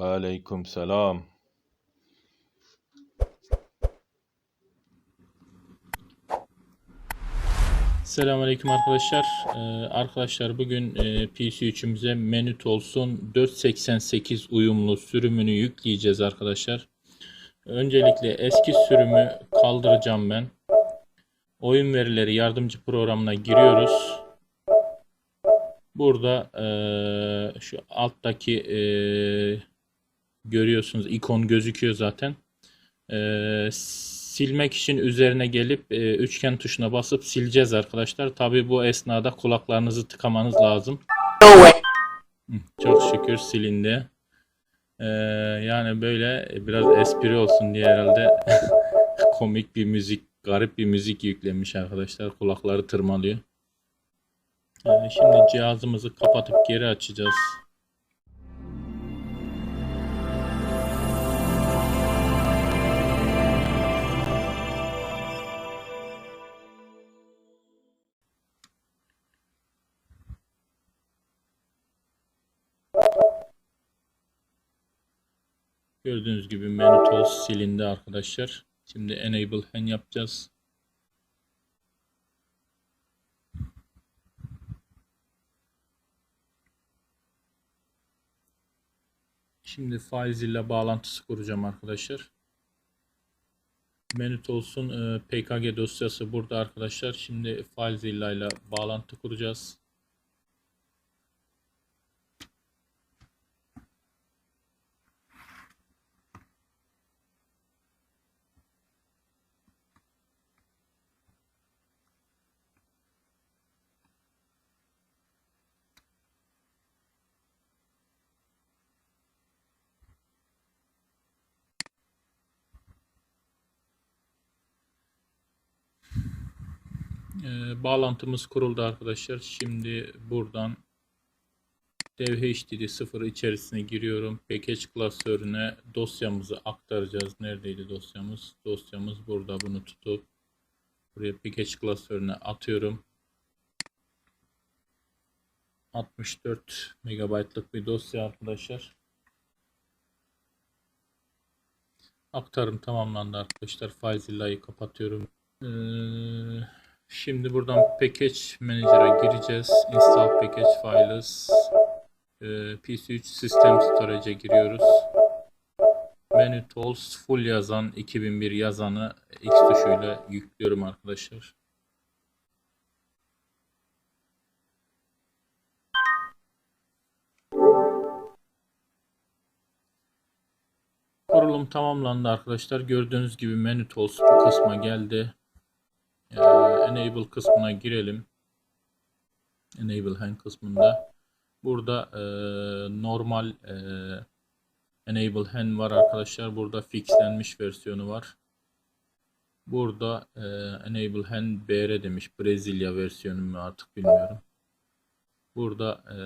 Aleyküm selam. Selamünaleyküm arkadaşlar. Ee, arkadaşlar bugün e, PC3'ümüze menüt olsun 488 uyumlu sürümünü yükleyeceğiz arkadaşlar. Öncelikle eski sürümü kaldıracağım ben. Oyun verileri yardımcı programına giriyoruz. Burada e, şu alttaki e, görüyorsunuz ikon gözüküyor zaten. Ee, silmek için üzerine gelip e, üçgen tuşuna basıp sileceğiz arkadaşlar. Tabi bu esnada kulaklarınızı tıkamanız lazım. Çok şükür silindi. Ee, yani böyle biraz espri olsun diye herhalde komik bir müzik, garip bir müzik yüklenmiş arkadaşlar. Kulakları tırmalıyor. Ee, şimdi cihazımızı kapatıp geri açacağız. Gördüğünüz gibi menü toz silindi arkadaşlar. Şimdi enable hen yapacağız. Şimdi FileZilla bağlantısı kuracağım arkadaşlar. Menü olsun PKG dosyası burada arkadaşlar. Şimdi FileZilla ile bağlantı kuracağız. Ee, bağlantımız kuruldu arkadaşlar. Şimdi buradan dev HDD 0 içerisine giriyorum. Package klasörüne dosyamızı aktaracağız. Neredeydi dosyamız? Dosyamız burada. Bunu tutup buraya package klasörüne atıyorum. 64 megabaytlık bir dosya arkadaşlar. Aktarım tamamlandı arkadaşlar. FileZilla'yı kapatıyorum. Ee, şimdi buradan Package Manager'a gireceğiz. Install Package Files. Ee, PC3 System Storage'e giriyoruz. Menu Tools full yazan 2001 yazanı X tuşuyla yüklüyorum arkadaşlar. Kurulum tamamlandı arkadaşlar. Gördüğünüz gibi menü tools bu kısma geldi. Enable kısmına girelim. Enable hand kısmında. Burada e, normal e, enable hand var arkadaşlar. Burada fixlenmiş versiyonu var. Burada e, enable hand BR demiş. Brezilya versiyonu mu artık bilmiyorum. Burada e,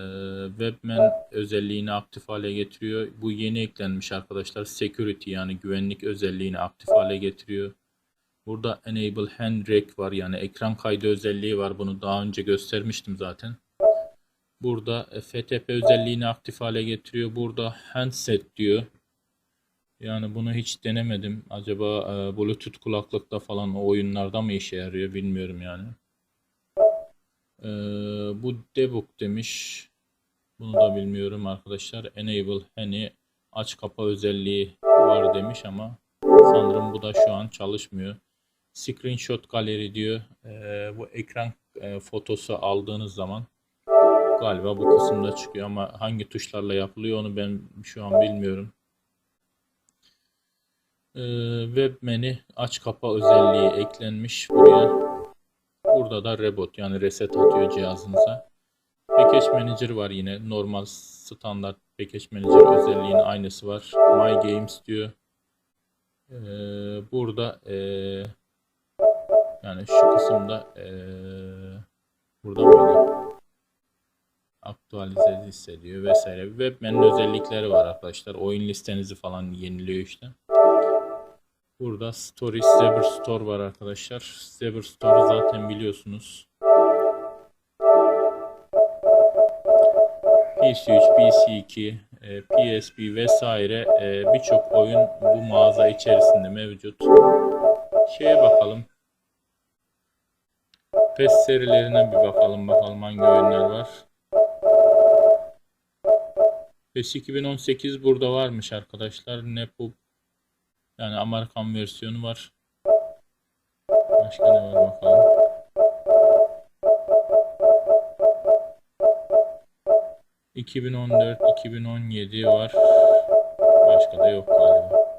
Webman özelliğini aktif hale getiriyor. Bu yeni eklenmiş arkadaşlar. Security yani güvenlik özelliğini aktif hale getiriyor. Burada Enable Hand Rec var yani ekran kaydı özelliği var. Bunu daha önce göstermiştim zaten. Burada e, FTP özelliğini aktif hale getiriyor. Burada Handset diyor. Yani bunu hiç denemedim. Acaba e, Bluetooth kulaklıkta falan o oyunlarda mı işe yarıyor bilmiyorum yani. Ee, bu debug demiş. Bunu da bilmiyorum arkadaşlar. Enable hani aç kapa özelliği var demiş ama sanırım bu da şu an çalışmıyor. Screenshot galeri diyor. Ee, bu ekran e, fotosu aldığınız zaman galiba bu kısımda çıkıyor ama hangi tuşlarla yapılıyor onu ben şu an bilmiyorum. Ee, web menü aç kapa özelliği eklenmiş buraya. Burada da reboot yani reset atıyor cihazınıza. Package Manager var yine. Normal standart Package Manager özelliğinin aynısı var. My Games diyor. Ee, burada ee, yani şu kısımda ee, burada mıydı? Aktualize hissediyor vesaire. Webman'in özellikleri var arkadaşlar. Oyun listenizi falan yeniliyor işte. Burada Story Zebra Store var arkadaşlar. Zebra Store'u zaten biliyorsunuz. PC3, PC2, e, PSP vesaire birçok oyun bu mağaza içerisinde mevcut. Şeye bakalım. PES serilerine bir bakalım bakalım hangi oyunlar var. PES 2018 burada varmış arkadaşlar. Nepo yani Amerikan versiyonu var. Başka ne var bakalım. ...2014, 2017 var. Başka da yok galiba.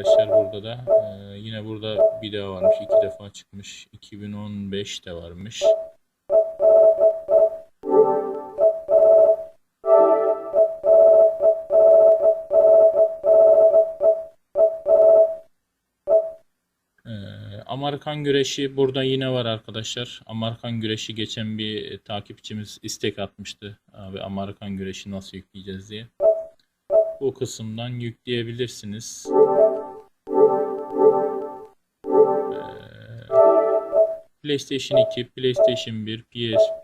Arkadaşlar burada da. Ee, yine burada bir daha varmış. iki defa çıkmış. 2015 de varmış. Ee, Amerikan güreşi burada yine var arkadaşlar. Amerikan güreşi geçen bir takipçimiz istek atmıştı. Abi Amerikan güreşi nasıl yükleyeceğiz diye. Bu kısımdan yükleyebilirsiniz. PlayStation 2, PlayStation 1, PSP,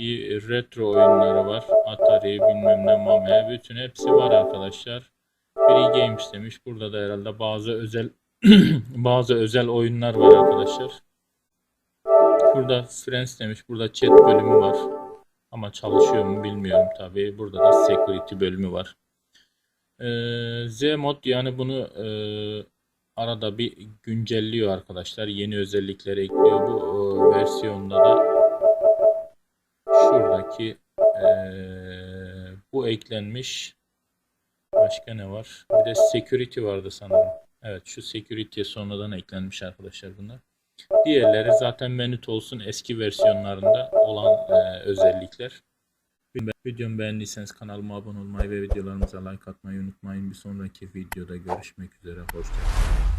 retro oyunları var. Atari, bilmem ne, Mame, bütün hepsi var arkadaşlar. Free Games demiş. Burada da herhalde bazı özel bazı özel oyunlar var arkadaşlar. Burada Friends demiş. Burada chat bölümü var. Ama çalışıyor mu bilmiyorum tabii. Burada da security bölümü var. Ee, Z-Mod yani bunu e, arada bir güncelliyor arkadaşlar. Yeni özellikleri ekliyor. Bu versiyonda da şuradaki e, bu eklenmiş. Başka ne var? Bir de security vardı sanırım. Evet şu security'ye sonradan eklenmiş arkadaşlar bunlar. Diğerleri zaten menüt olsun eski versiyonlarında olan e, özellikler. Videomu beğendiyseniz kanalıma abone olmayı ve videolarımıza like atmayı unutmayın. Bir sonraki videoda görüşmek üzere. Hoşçakalın.